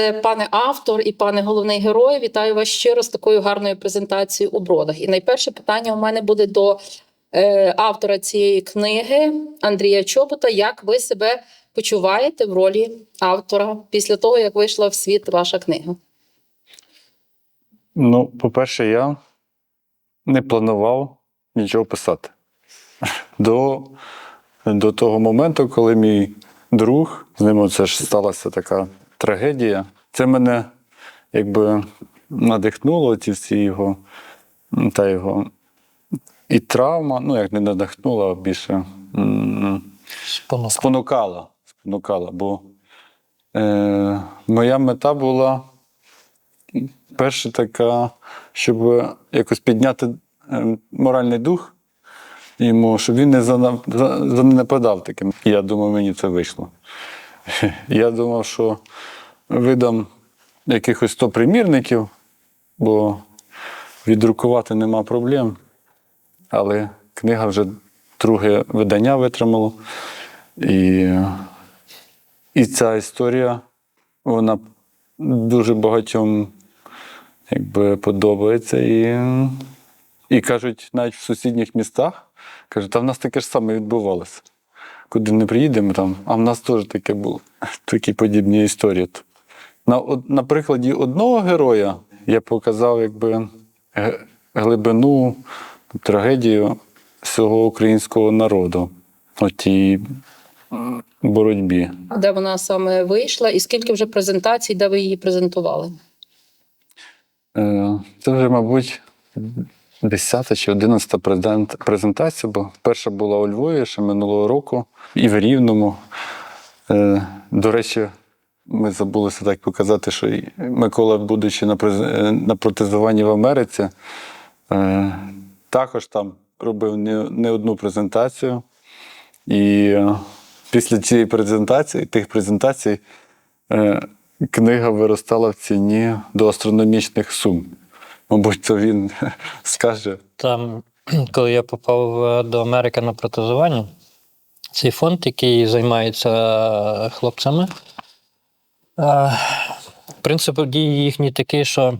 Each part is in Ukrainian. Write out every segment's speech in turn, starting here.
Е, Пане автор і пане головний герой, вітаю вас щиро з такою гарною презентацією у бродах. І найперше питання у мене буде до е, автора цієї книги Андрія Чобота. Як ви себе почуваєте в ролі автора після того, як вийшла в світ ваша книга? Ну, по-перше, я не планував нічого писати. До, до того моменту, коли мій друг, з ним це ж сталася така трагедія, це мене якби надихнуло, ці всі його та його і травма, ну як не надихнуло, а більше спонукала. спонукала бо е, моя мета була перше така, щоб якось підняти е, моральний дух йому, щоб він не зана- за- занепадав таким. Я думав, мені це вийшло. Я думав, що видам якихось 100 примірників, бо віддрукувати нема проблем. Але книга вже друге видання витримала. І, і ця історія, вона дуже багатьом якби, подобається. І, і кажуть, навіть в сусідніх містах, кажуть, та в нас таке ж саме відбувалося. Куди не приїдемо там, а в нас теж таке було. Такі подібні історії. На, на прикладі одного героя я показав якби, глибину, трагедію всього українського народу у тій боротьбі. Де вона саме вийшла, і скільки вже презентацій, де ви її презентували? Е, Це вже, мабуть, 10 чи 11 презент- презентація, бо перша була у Львові ще минулого року і в Рівному. Е, До речі, ми забулися так показати, що Микола, будучи на, е, на протезуванні в Америці, е, також там робив не, одну презентацію. І після цієї презентації, тих презентацій, книга виростала в ціні до астрономічних сум. Мабуть, то він скаже. Там, коли я попав до Америки на протезування, цей фонд, який займається хлопцями, е, принцип дії їхній такий, що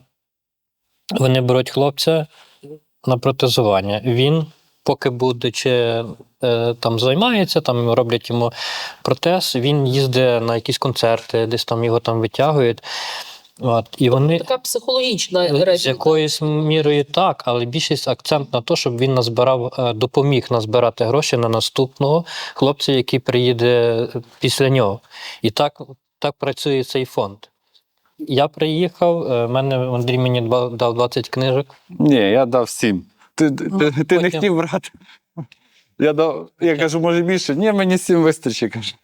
вони беруть хлопця на протезування. Він, поки будучи е, там займається, там роблять йому протез, він їздить на якісь концерти, десь там його там витягують. От, і вони Така психологічна з якоюсь мірою так, але більшість акцент на те, щоб він назбирав, е, допоміг назбирати гроші на наступного хлопця, який приїде після нього. І так, так працює цей фонд. Я приїхав, е, мене Андрій мені дав 20 книжок. Ні, я дав сім. Ти, ти, Ну, ти не потім- хотів брати. Я, дав, я кажу, може більше. Ні, мені сім вистачить. Каже.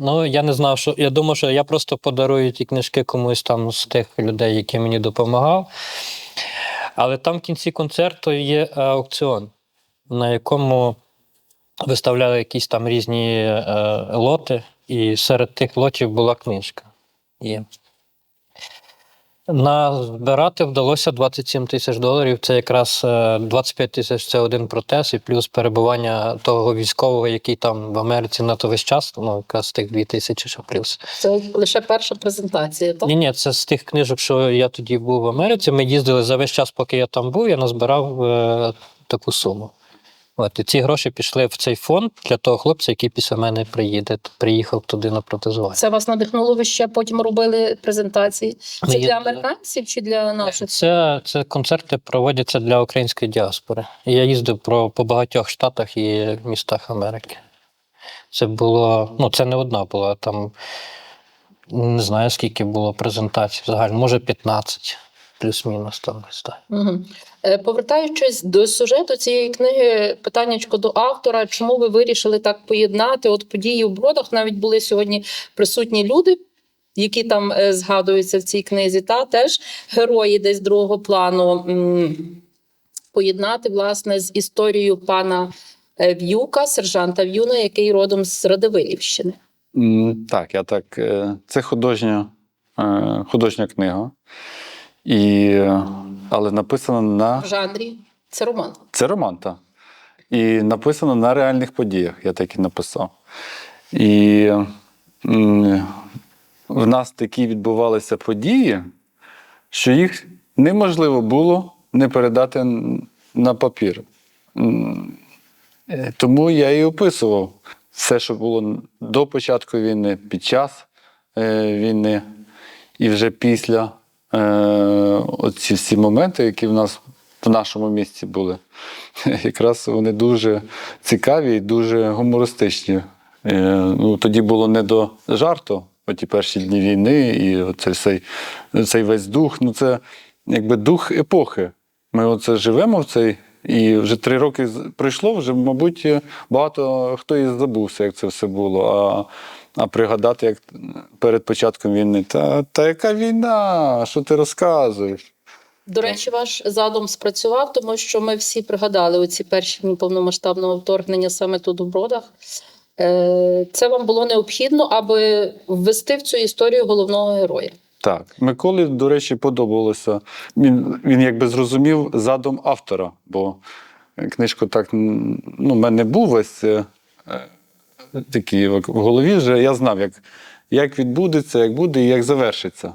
Ну, я не знав, що я думав, що я просто подарую ті книжки комусь там з тих людей, які мені допомагав. Але там в кінці концерту є е, аукціон, на якому виставляли якісь там різні е, лоти, і серед тих лотів була книжка. І Назбирати вдалося 27 тисяч доларів. Це якраз е, 25 тисяч це один протез, і плюс перебування того військового, який там в Америці на то весь час, ну якраз тих 2 тисячі, що плюс. Це лише перша презентація. Так? Ні, ні, це з тих книжок, що я тоді був в Америці. Ми їздили за весь час, поки я там був, я назбирав е, таку суму. От, і ці гроші пішли в цей фонд для того хлопця, який після мене приїде, приїхав туди на протезування. Це вас надихнуло, ви ще потім робили презентації. Це Ми для їздили. американців чи для наших? Це, це концерти проводяться для української діаспори. Я їздив про, по багатьох штатах і містах Америки. Це було, ну це не одна була, там не знаю, скільки було презентацій взагалі, може 15, плюс-мінус там десь так. Угу. Повертаючись до сюжету цієї книги, питаннячко до автора, чому ви вирішили так поєднати от події в бродах? Навіть були сьогодні присутні люди, які там е, згадуються в цій книзі, та теж герої десь другого плану. Поєднати власне з історією пана е, В'юка, сержанта В'юна, який родом з Радивилівщини. Так, я так. е, Це художня, е, художня книга. І, е, але написана на. В жанрі це роман. Це роман, так. І написано на реальних подіях, я так і написав. І в нас такі відбувалися події, що їх неможливо було не передати на папір. Е, Тому я і описував все, що було до початку війни, під час е, війни і вже після е, оці всі моменти, які в нас в нашому місті були. Якраз вони дуже цікаві і дуже гумористичні. Е, ну, тоді було не до жарту, оті перші дні війни, і оцей, цей, цей весь дух. Ну, це якби дух епохи. Ми оце живемо в цей. І вже три роки пройшло, вже, мабуть, багато хто і забувся, як це все було. А, а пригадати, як перед початком війни, та, та яка війна? Що ти розказуєш? До речі, ваш задум спрацював, тому що ми всі пригадали оці перші дні повномасштабного вторгнення саме тут у Бродах. Е, Це вам було необхідно, аби ввести в цю історію головного героя. Так, Миколі, до речі, подобалося. Він, він якби зрозумів задум автора, бо книжку так ну, в мене був весь такий в голові вже. Я знав, як, як відбудеться, як буде і як завершиться.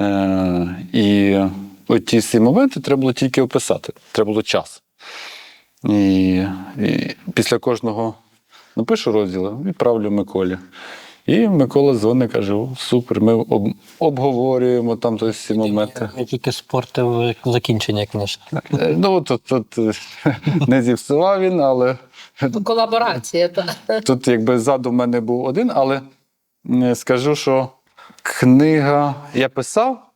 Е, і от ті всі моменти треба було тільки описати. Треба було час. І, і після кожного напишу розділу, відправлю Миколі. І Микола дзвонить, каже: «О, супер, ми об, обговорюємо там ті всі моменти. Я тільки спортив закінчення книжки. Е, Ну, тут, тут е, не зіпсував він, але Колаборація. Та. тут якби задум в мене був один, але скажу, що книга я писав,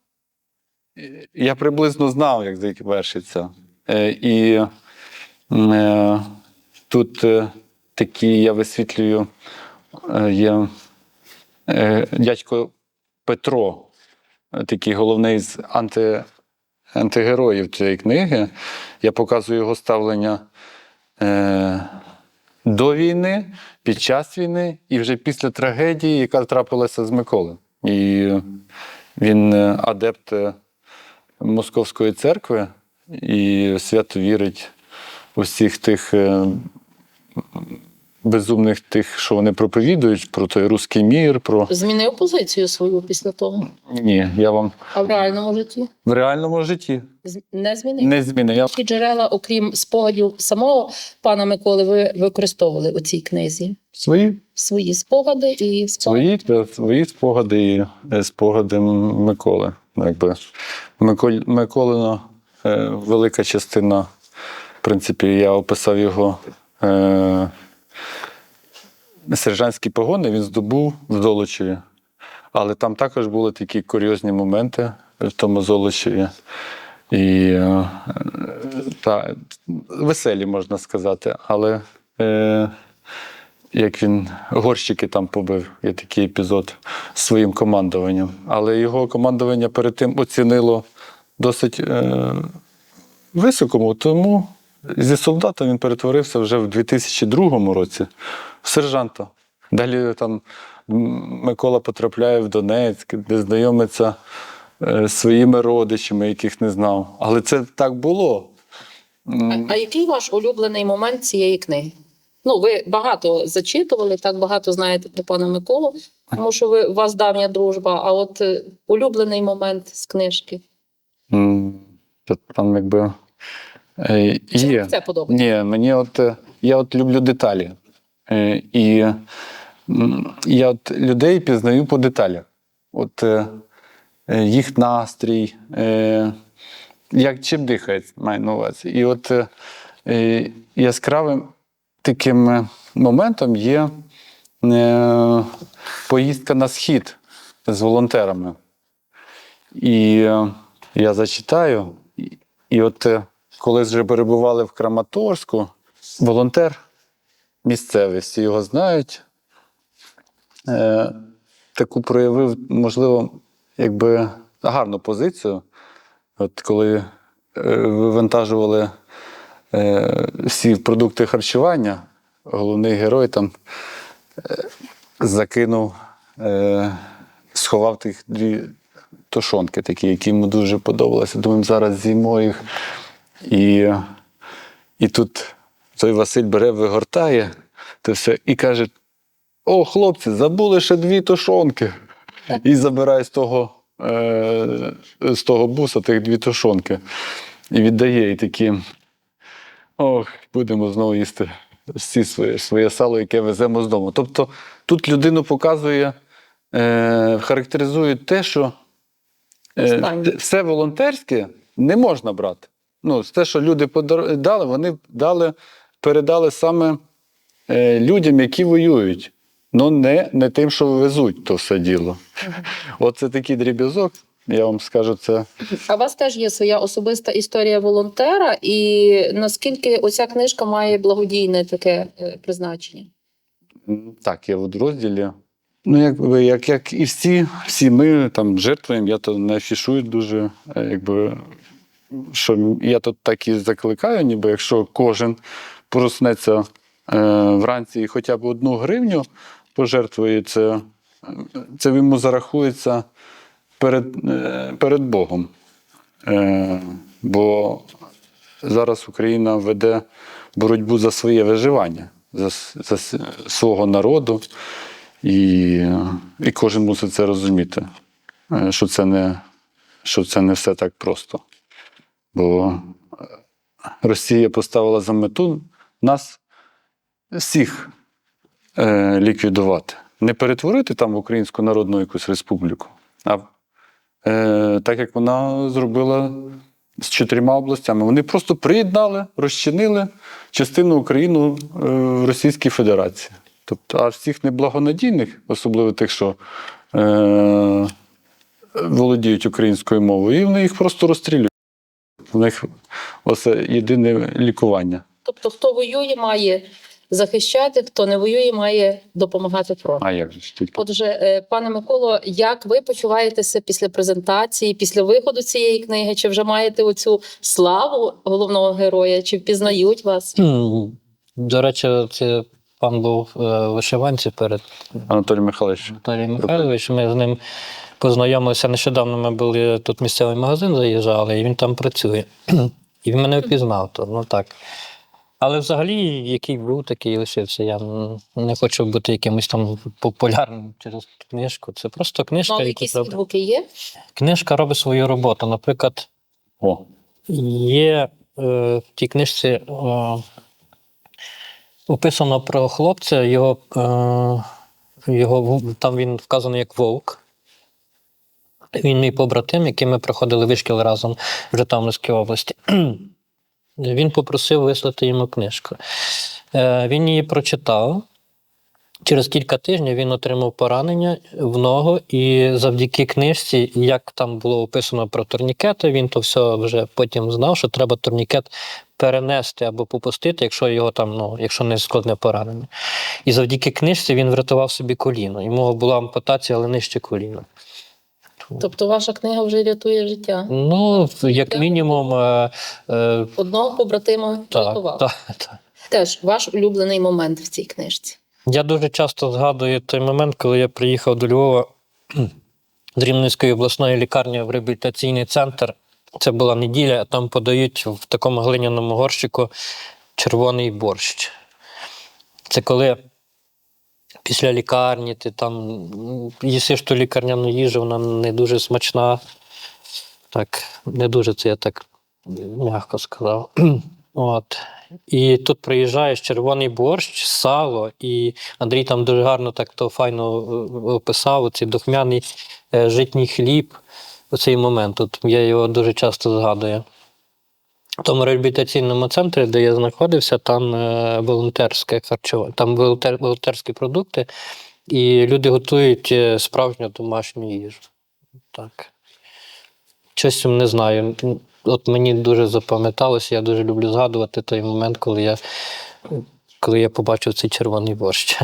я приблизно знав, як завершиться. Е, І е, тут е, такі я висвітлюю, є дядько Петро, такий головний з анти, антигероїв цієї книги. Я показую його ставлення до війни, під час війни і вже після трагедії, яка трапилася з Миколи. І він е, адепт е, Московської церкви і свято вірить у всіх тих е, безумних тих, що вони проповідують, про той руський мір, про. Змінив позицію свою після того. Ні, я вам А в реальному житті в реальному житті не змінив. не змінив. Які джерела, окрім спогадів самого пана Миколи, ви використовували у цій книзі? свої Свої спогади і спогади. Свої, свої спогади і е, спогади Миколи. Якби. Миколь, Миколина е, велика частина, в принципі, я описав його е, сержантські погони, він здобув в Золочеві. Але там також були такі курйозні моменти в тому Золочеві. І е, та, веселі, можна сказати. Але е, як він горщики там побив, є такий епізод з своїм командуванням. Але його командування перед тим оцінило досить е, високому, тому зі солдата він перетворився вже в 2002 році в сержанта. Далі там Микола потрапляє в Донецьк, де знайомиться е, з своїми родичами, яких не знав. Але це так було. А, а який ваш улюблений момент цієї книги? Ну, ви багато зачитували, так багато знаєте про пана Миколу, тому що ви, у вас давня дружба. А от е, улюблений момент з книжки. Там якби Чи є. це подобається? Ні, мені от е, я от люблю деталі. Е, І я от людей пізнаю по деталях. От е, е, їх настрій, е, як чим дихають, маю на увазі. І от е, е, яскравим таким е, моментом є е, поїздка на схід з волонтерами. І е, я зачитаю. І, от е, коли вже перебували в Краматорську, волонтер місцевий, всі його знають, е, таку проявив, можливо, якби гарну позицію. От коли е, вивантажували е, всі продукти харчування, головний герой там е, закинув, е, сховав тих дві тушонки, такі, які йому дуже подобалися. Думаю, зараз з'їмо їх. І, і тут той Василь бере, вигортає те все і каже: О, хлопці, забули ще дві тушонки. і забирає з того, е, з того буса тих дві тушонки. І віддає, і такі. Ох, будемо знову їсти всі своє, своє сало, яке веземо з дому. Тобто тут людину показує, е, характеризує те, що е, все волонтерське не можна брати. Ну, те, що люди подар- дали, вони дали, передали саме е, людям, які воюють. Ну, не, не тим, що везуть то все діло. Оце такий дріб'язок, я вам скажу, це А у вас теж є своя особиста історія волонтера, і наскільки оця книжка має благодійне таке е, призначення? Так, я в розділі. Ну, якби, як, як і всі, всі ми там жертвуємо, я то не афішую дуже, е, якби, що я тут так і закликаю, ніби якщо кожен проснеться е, вранці і хоча б одну гривню пожертвує, це, це йому зарахується перед, е, перед Богом. Е, бо зараз Україна веде боротьбу за своє виживання, за, за свого народу, і, і кожен мусить це розуміти, е, що це не, що це не все так просто. Бо е, Росія поставила за мету нас всіх е, ліквідувати. Не перетворити там в Українську Народну якусь республіку, а е, так як вона зробила з чотирма областями. Вони просто приєднали, розчинили частину України е, в Російській Федерації. Тобто, а всіх неблагонадійних, особливо тих, що е, володіють українською мовою, і вони їх просто розстрілюють. У них оце єдине лікування. Тобто, хто воює, має захищати, хто не воює, має допомагати фронту. А як же тільки? Отже, е, пане Миколо, як ви почуваєтеся після презентації, після виходу цієї книги? Чи вже маєте оцю славу головного героя? Чи впізнають вас? До речі, це пан був е, вишиванці перед Анатолій Михайлович. Михайловичем. Ми з ним познайомилися нещодавно. Ми були тут місцевий магазин, заїжджали, і він там працює. І він мене впізнав. То, ну так. Але взагалі, який був, такий і лишився. Я не хочу бути якимось там популярним через книжку. Це просто книжка, Ну, якісь треба. відгуки є? Книжка робить свою роботу. Наприклад, О, Є е, в тій книжці е, описано про хлопця, його, е, його там він вказаний як вовк. Він мій побратим, який ми проходили вишкіл разом в Житомирській області. Він попросив вислати йому книжку. Е, він її прочитав. Через кілька тижнів він отримав поранення в ногу, і завдяки книжці, як там було описано про турнікети, він то все вже потім знав, що треба турнікет перенести або попустити, якщо його там, ну, якщо не складне поранення. І завдяки книжці він врятував собі коліно. Йому була ампутація, але нижче коліна. Тобто, ваша книга вже рятує життя. Ну, як мінімум, е, е, Одного побратима рятував. так, так. Теж ваш улюблений момент в цій книжці. Я дуже часто згадую той момент, коли я приїхав до Львова з Рівненської обласної лікарні в реабілітаційний центр. Це була неділя, там подають в такому глиняному горщику червоний борщ. Це коли після лікарні ти там їсиш ту лікарняну їжу, вона не дуже смачна. Так, не дуже це я так м'яко сказав. От. І тут приїжджаєш червоний борщ, сало, і Андрій там дуже гарно так то файно е, описав, цей духмяний е, житній хліб. Оцей момент. От я його дуже часто згадую. Тому реабілітаційному центрі, де я знаходився, там е, волонтерське харчування, там волонтер, волонтерські продукти, і люди готують е, справжню домашню їжу. Так. Щось не знаю. От мені дуже запам'яталося, я дуже люблю згадувати той момент, коли я, коли я побачив цей червоний борщ.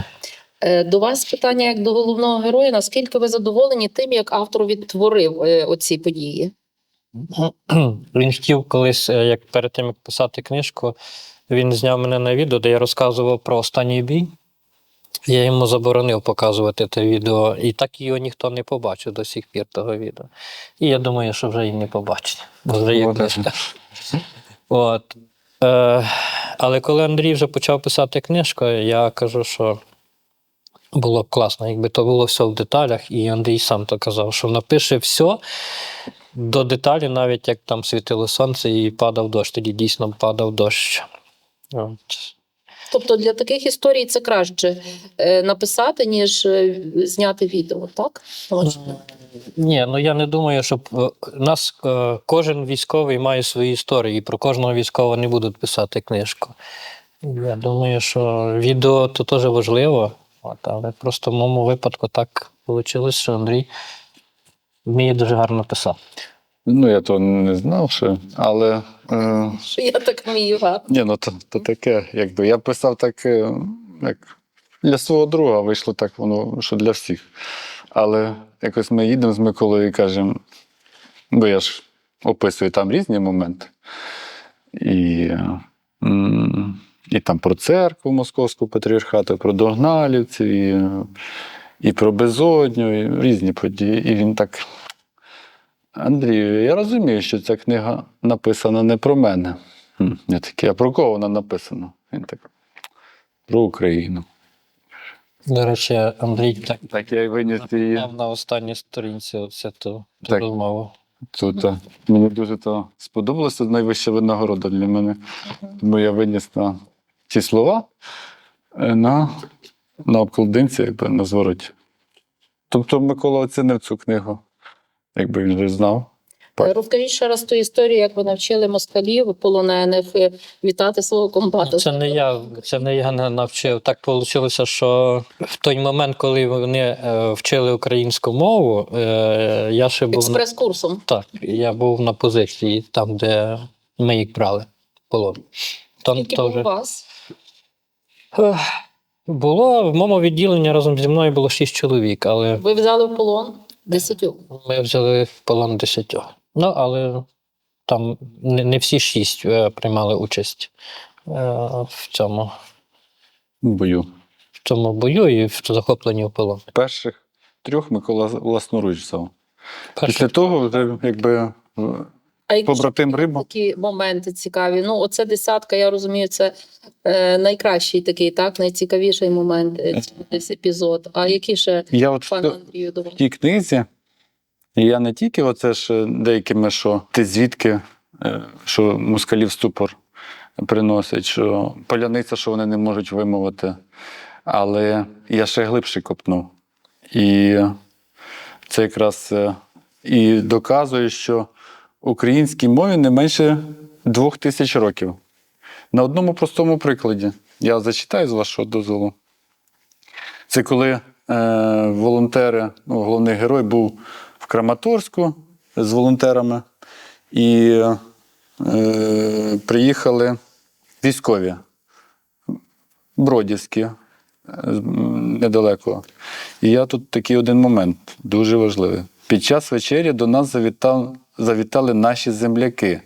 Е, До вас питання як до головного героя. Наскільки ви задоволені тим, як автор відтворив оці події? Він хотів колись, е, як перед тим як писати книжку, він зняв мене на відео, де я розказував про останній бій. Я йому заборонив показувати те відео, і так його ніхто не побачив до сих пір того відео. І я думаю, що вже і не побачить. Бо вже є книжка. От. Е, але коли Андрій вже почав писати книжку, я кажу, що було б класно, якби то було все в деталях, і Андрій сам то казав, що напише все до деталі, навіть як там світило сонце і падав дощ. Тоді дійсно падав дощ. От. Тобто для таких історій це краще е, написати, ніж е, зняти відео, так? Ні, ну я не думаю, щоб е, нас кожен військовий має свої історії, і про кожного військового не будуть писати книжку. Я думаю, що відео то теж важливо, от, але просто в моєму випадку так вийшло, що Андрій вміє дуже гарно писати. Ну, я то не знав ще, але. Е, Що я так вмію грати. ні, ну то, то таке, якби. Я писав так, е, як для свого друга вийшло так, воно, що для всіх. Але якось ми їдемо з Миколою і кажемо, бо я ж описую там різні моменти. І, е, м, і там про церкву Московську патріархату, про догналівців, і, е, і про безодню, і різні події. І він так. Андрію, я розумію, що ця книга написана не про мене. Я такий, а про кого вона написана? Він так. Про Україну. До речі, Андрій так Так я й виніс її. на останній сторінці оце ту, ту розмову. Тут мені дуже то сподобалося найвища винагорода для мене. Тому я виніс на ці слова е, на, на обкладинці, якби на звороті. Тобто Микола оцінив цю книгу, якби він вже знав. Е, Розкажіть ще раз ту історію, як ви навчили москалів полонених вітати свого комбата. Це не я, це не я не навчив. Так вийшло, що в той момент, коли вони е, вчили українську мову, е, я ще був експрес-курсом. так, я був на позиції, там, де ми їх брали полон. Там Скільки то було у вас? Було в моєму відділенні разом зі мною було шість чоловік, але Ви взяли в полон десятьох. ми взяли в полон десятьох. Ну, але там не, не всі шість е, приймали участь е, в цьому, Бою. в цьому бою і в захопленні в полон. Перших трьох Микола власноруч взяв. Після того, вже, якби е, А які побратим Риба. такі моменти цікаві? Ну, оце десятка, я розумію, це е, найкращий такий, так, найцікавіший момент, е, десь епізод. А які ще, Я от пане в Андрію, в тій книзі я не тільки оце ж е, деякими, що ти звідки, е, що москалів ступор приносять, що поляниця, що вони не можуть вимовити. Але я ще глибше копнув. І це якраз е, і доказує, що українській мові не менше двох тисяч років. На одному простому прикладі. Я зачитаю з вашого дозволу. Це коли е, волонтери, ну, головний герой був в Краматорську з волонтерами, і е, приїхали військові бродівські е, недалеко. І я тут такий один момент, дуже важливий. Під час вечері до нас завітав, завітали наші земляки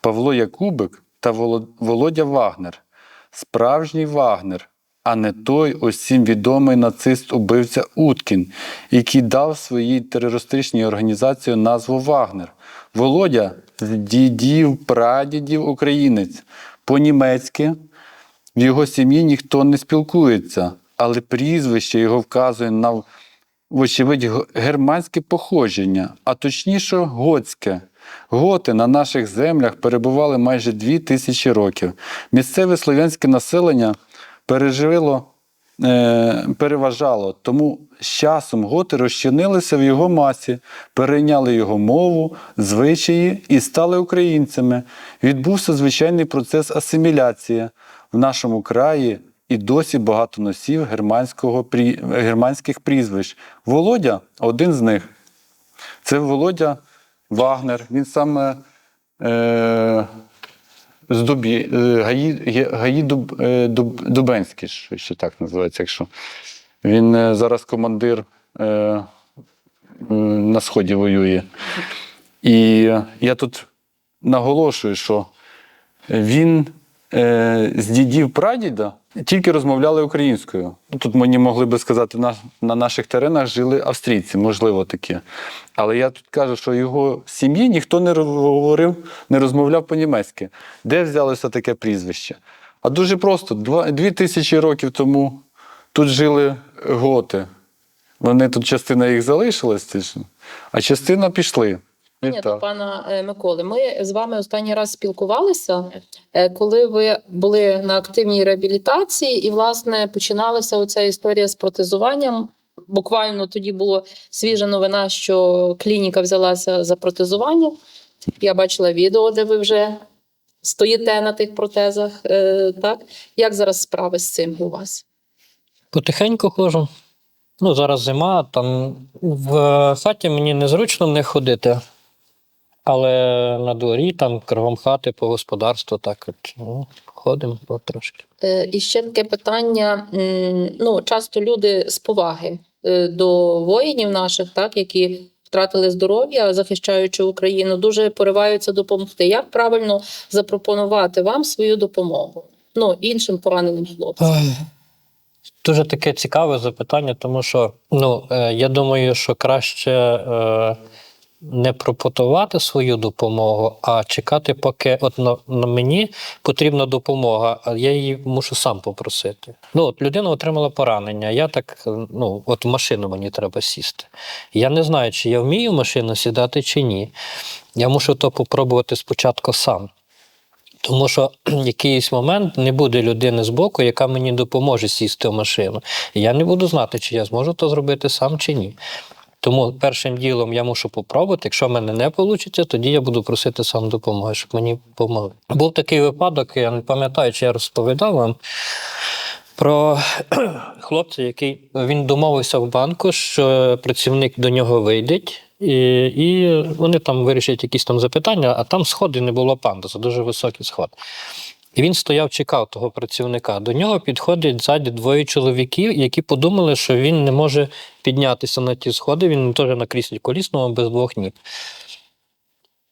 Павло Якубик та Володя Вагнер. Справжній Вагнер, а не той усім відомий нацист-убивця Уткін, який дав своїй терористичній організації назву Вагнер. Володя з дідів, прадідів українець. По-німецьки в його сім'ї ніхто не спілкується, але прізвище його вказує на вочевидь германське походження, а точніше готське. Готи на наших землях перебували майже дві тисячі років. Місцеве слов'янське населення пережило, е, переважало, тому з часом готи розчинилися в його масі, перейняли його мову, звичаї і стали українцями. Відбувся звичайний процес асиміляції в нашому краї. І досі багато носів германського, германських прізвищ. Володя один з них. Це Володя Вагнер. Він саме е, з Дубі, е, Гаї, Гаї Дуб, е, Дуб, Дубенський, що ще так називається, якщо. Він е, зараз командир е, е, на Сході воює. І я тут наголошую, що він е, з дідів прадіда тільки розмовляли українською. Тут мені могли би сказати, на, на наших теренах жили австрійці, можливо, такі. Але я тут кажу, що його сім'ї ніхто не говорив, не розмовляв по-німецьки. Де взялося таке прізвище? А дуже просто: два, дві тисячі років тому тут жили готи. Вони тут частина їх залишилась, а частина пішли. Ні, до пана е, Миколи. Ми з вами останній раз спілкувалися, е, коли ви були на активній реабілітації, і власне починалася оця історія з протезуванням. Буквально тоді була свіжа новина, що клініка взялася за протезування. Я бачила відео, де ви вже стоїте на тих протезах. е, Так як зараз справи з цим у вас? Потихеньку ходжу. Ну, зараз зима, там в хаті мені незручно не ходити, але на дворі, там кругом хати по господарству, так от ну, ходимо потрошки. Е, І ще таке питання. Ну, часто люди з поваги е, до воїнів наших, так, які втратили здоров'я, захищаючи Україну, дуже пориваються допомогти. Як правильно запропонувати вам свою допомогу? Ну, іншим пораненим хлопцям. Дуже таке цікаве запитання, тому що ну, е, я думаю, що краще е, не пропонувати свою допомогу, а чекати, поки от на, на мені потрібна допомога, а я її мушу сам попросити. Ну, от людина отримала поранення. Я так, ну, от в машину мені треба сісти. Я не знаю, чи я вмію в машину сідати, чи ні. Я мушу то попробувати спочатку сам. Тому що в якийсь момент не буде людини з боку, яка мені допоможе сісти в машину. Я не буду знати, чи я зможу то зробити сам чи ні. Тому першим ділом я мушу попробувати. Якщо в мене не вийде, тоді я буду просити сам допомоги, щоб мені допомогли. Був такий випадок, я не пам'ятаю, чи я розповідав вам про хлопця, який він домовився в банку, що працівник до нього вийде, і, і вони там вирішать якісь там запитання, а там сходи не було пандуса, дуже високий сход. І він стояв, чекав того працівника. До нього підходять ззаді двоє чоловіків, які подумали, що він не може піднятися на ті сходи. Він теж на кріслі колісному без двох ніг.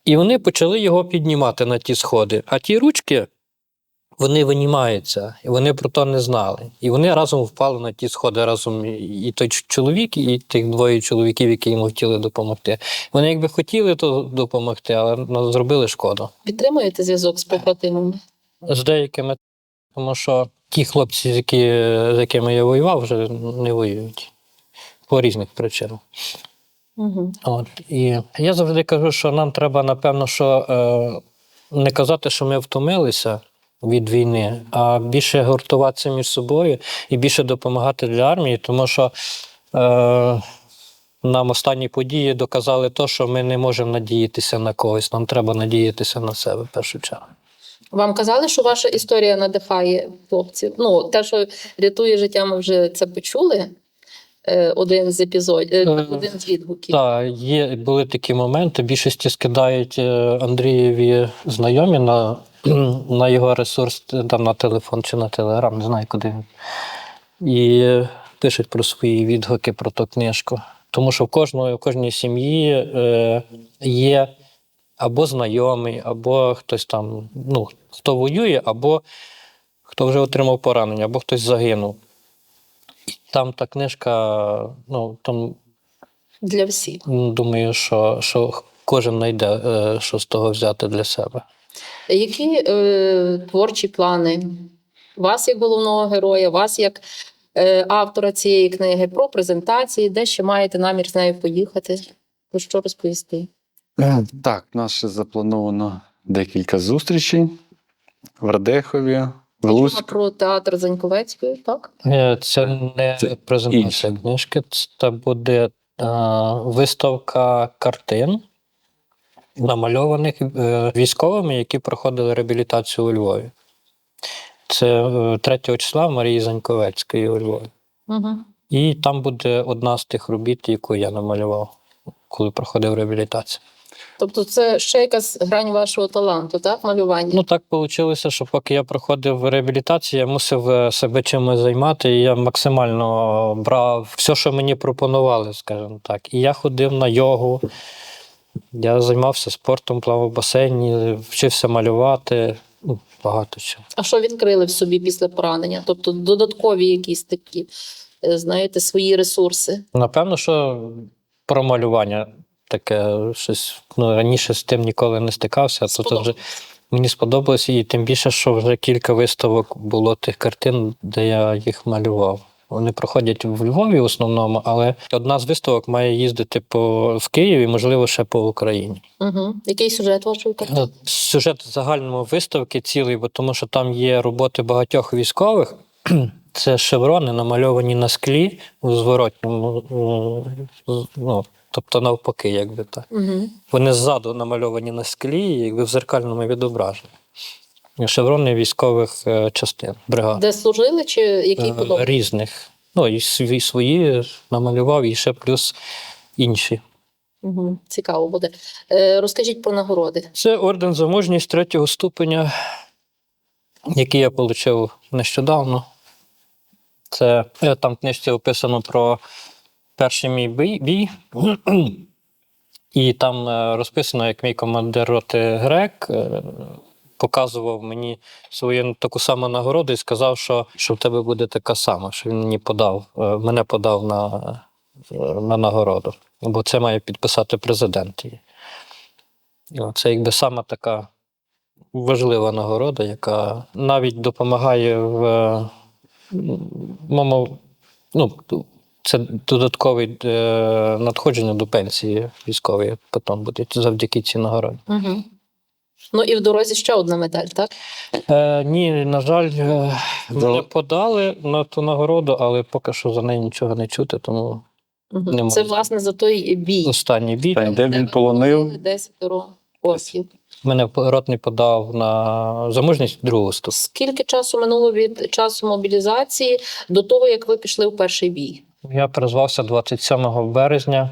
І вони почали його піднімати на ті сходи. А ті ручки, вони винімаються, і вони про то не знали. І вони разом впали на ті сходи разом і- той чоловік, і тих двоє чоловіків, які йому хотіли допомогти. Вони якби хотіли то допомогти, але ну, зробили шкоду. Підтримуєте зв'язок з побратимами? З деякими, тому що ті хлопці, з, які, з якими я воював, вже не воюють по різних причинах. Угу. От. І я завжди кажу, що нам треба, напевно, що е, не казати, що ми втомилися від війни, а більше гуртуватися між собою і більше допомагати для армії, тому що е, нам останні події доказали те, що ми не можемо надіятися на когось, нам треба надіятися на себе в першу чергу. Вам казали, що ваша історія надихає хлопців? Ну, те, що рятує життя, ми вже це почули. Е, Один з епізодів, е, Е, один з відгуків. Так, є були такі моменти. Більшості скидають Андрієві знайомі на, на його ресурс, там на телефон чи на телеграм, не знаю куди він. І пишуть про свої відгуки про ту книжку. Тому що в кожної, в кожній сім'ї е, є або знайомий, або хтось там, ну, хто воює, або хто вже отримав поранення, або хтось загинув. Там та книжка, ну, там Для всіх. Ну, Думаю, що, що кожен знайде, е, що з того взяти для себе. Які е, творчі плани? Вас як головного героя, вас як е, автора цієї книги, про презентації, де ще маєте намір з нею поїхати? Про що розповісти? Е, Так, у нас ще заплановано декілька зустрічей в Радехові, в Луцьку. Про театр Заньковецької, так? Е, Це не Це презентація інше. книжки, це буде е, виставка картин, намальованих е, військовими, які проходили реабілітацію у Львові. Це е, 3 числа Марії Заньковецької у Львові. Угу. І там буде одна з тих робіт, яку я намалював, коли проходив реабілітацію. Тобто це ще якась грань вашого таланту, так? Малювання? Ну так вийшло, що поки я проходив реабілітацію, я мусив е, себе чимось займати. І я максимально брав все, що мені пропонували, скажімо так. І я ходив на йогу, я займався спортом, плавав в басейні, вчився малювати. Ну, багато чого. А що відкрили в собі після поранення? Тобто додаткові якісь такі, е, знаєте, свої ресурси. Напевно, що про малювання таке щось ну, раніше з тим ніколи не стикався. а Тут вже мені сподобалось, і тим більше, що вже кілька виставок було тих картин, де я їх малював. Вони проходять в Львові в основному, але одна з виставок має їздити по в Києві, можливо, ще по Україні. Угу. Який сюжет вашої картини? Е, Сюжет загального виставки цілий, бо тому що там є роботи багатьох військових. Це шеврони, намальовані на склі у зворотньому, ну, тобто навпаки, якби так. Угу. Вони ззаду намальовані на склі, якби в зеркальному відображенні. Шеврони військових е, частин, бригад. Де служили, чи який Е. Різних. Ну, і свої, свої намалював, і ще плюс інші. Угу. Цікаво буде. Е, розкажіть про нагороди. Це орден за мужність третього ступеня, який я отримав нещодавно. Це е, там в книжці описано про перший мій бій. бій. І там е, розписано, як мій командир роти грек е, показував мені свою таку саму нагороду і сказав, що, що в тебе буде така сама, що він мені подав, е, мене подав на, на нагороду. Бо це має підписати президент. її. Це якби сама така важлива нагорода, яка навіть допомагає в моєму, ну, це додаткове е, надходження до пенсії військової потім буде завдяки цій нагороді. Угу. Ну і в дорозі ще одна медаль, так? Е, ні, на жаль, е, До- мене подали на ту нагороду, але поки що за неї нічого не чути, тому Угу. Не Це можу. власне за той бій. останній бій. Та, де він полонив 10 орків. Мене ротний подав на замужність другого ступеня. Скільки часу минуло від часу мобілізації до того, як ви пішли в перший бій? Я призвався 27 березня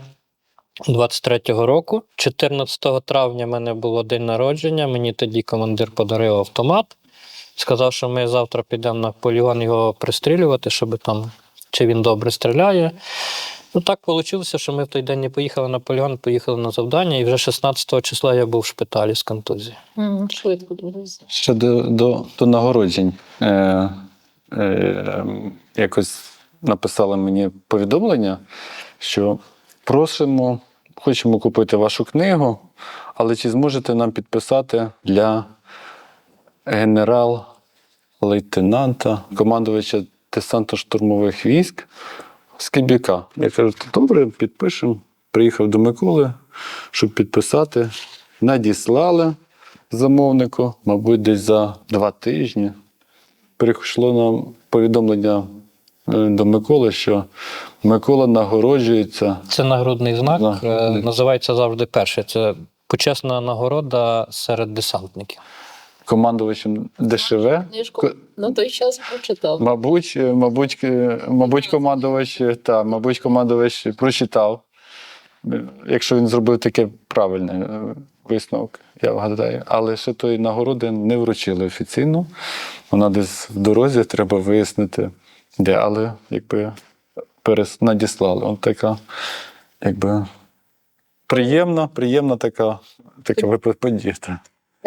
23-го року. 14 травня в мене було день народження. Мені тоді командир подарив автомат. Сказав, що ми завтра підемо на полігон його пристрілювати, щоб там чи він добре стріляє. Ну так вийшло, що ми в той день не поїхали на полігон, поїхали на завдання, і вже 16 числа я був в шпиталі з контузією. Угу. Швидко дуже. ще до, до, до нагороджень. Е, е, якось написали мені повідомлення, що просимо, хочемо купити вашу книгу, але чи зможете нам підписати для генерал-лейтенанта, командувача десантно-штурмових військ Скибіка. Я кажу, «То добре, підпишемо. Приїхав до Миколи, щоб підписати. Надіслали замовнику, мабуть, десь за два тижні. Прийшло нам повідомлення до Миколи, що Микола нагороджується. Це нагрудний знак, Да. е, називається завжди перший. Це почесна нагорода серед десантників. командувачем ДШВ. Книжку на той час прочитав. Мабуть, е, мабуть, е, мабуть, командувач, е, та, мабуть, командувач прочитав, е, якщо він зробив таке правильне е, висновок, я вгадаю. Але ще тої нагороди не вручили офіційно. Вона десь в дорозі, треба вияснити, де, але якби перес... надіслали. От така, якби приємна, приємна така, така вип- подія.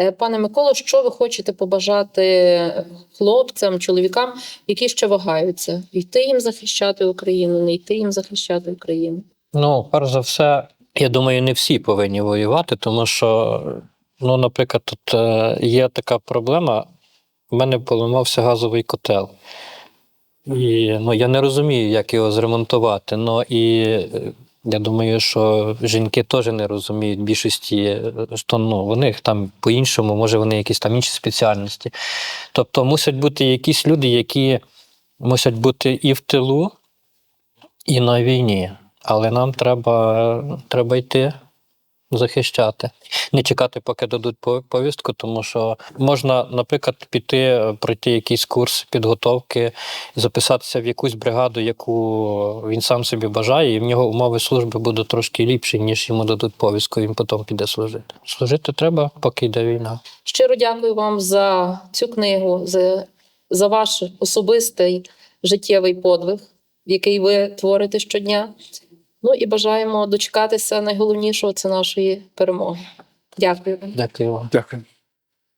Е, Пане Миколо, що ви хочете побажати хлопцям, чоловікам, які ще вагаються? Йти їм захищати Україну, не йти їм захищати Україну? Ну, перш за все, я думаю, не всі повинні воювати, тому що, ну, наприклад, тут е, є така проблема. У мене поламався газовий котел. І ну, я не розумію, як його зремонтувати. Ну і е, я думаю, що жінки теж не розуміють більшості, е, що ну, вони там по-іншому, може, вони якісь там інші спеціальності. Тобто мусять бути якісь люди, які мусять бути і в тилу, і на війні. Але нам треба, треба йти захищати. Не чекати, поки дадуть повістку, тому що можна, наприклад, піти, е, пройти якийсь курс підготовки, записатися в якусь бригаду, яку він сам собі бажає, і в нього умови служби будуть трошки ліпші, ніж йому дадуть повістку, він потім піде служити. Служити треба, поки йде війна. Щиро дякую вам за цю книгу, за, за ваш особистий життєвий подвиг, який ви творите щодня. Ну і бажаємо дочекатися найголовнішого це нашої перемоги. Дякую. Дякую. Дякую.